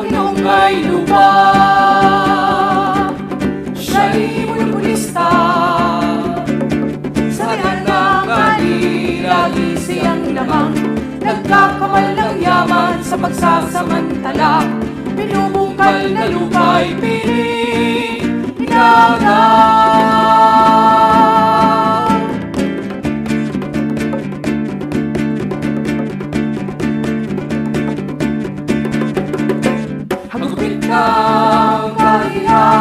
Panginoong may lupa. Siya'y monopulista Sa kanan ng kanilagi siyang lamang. Nagkakamal ng yaman sa pagsasamantala. Pinubungkal na lupa'y pinag ng kahirapan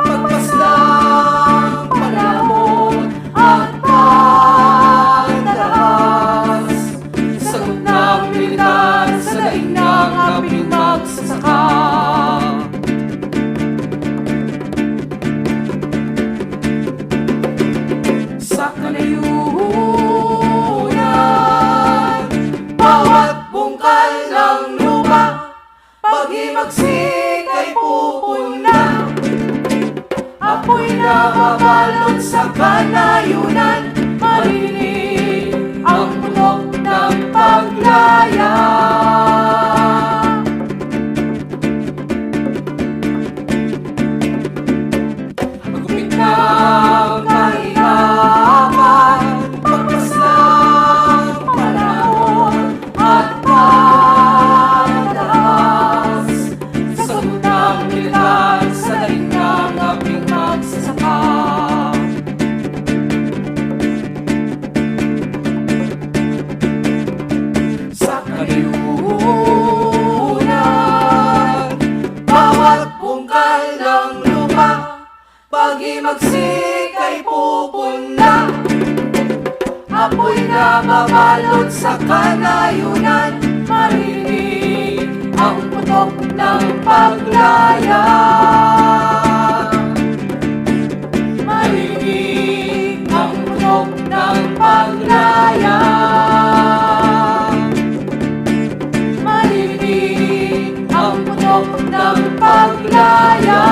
Pagpaslang panahon at pagdaras Sagot ng militar sa daing ng aming magsasaka Sa kalayunan Bawat bungkal ng Pag-imagsik ay pupuna Apoy na mabalot sa kanayunan Marinig Bawat bungkal ng lupa Pag-imagsik ay pupuna Apoy na mabalot sa kanayunan Marinig ang putok ng paglaya ng paglaya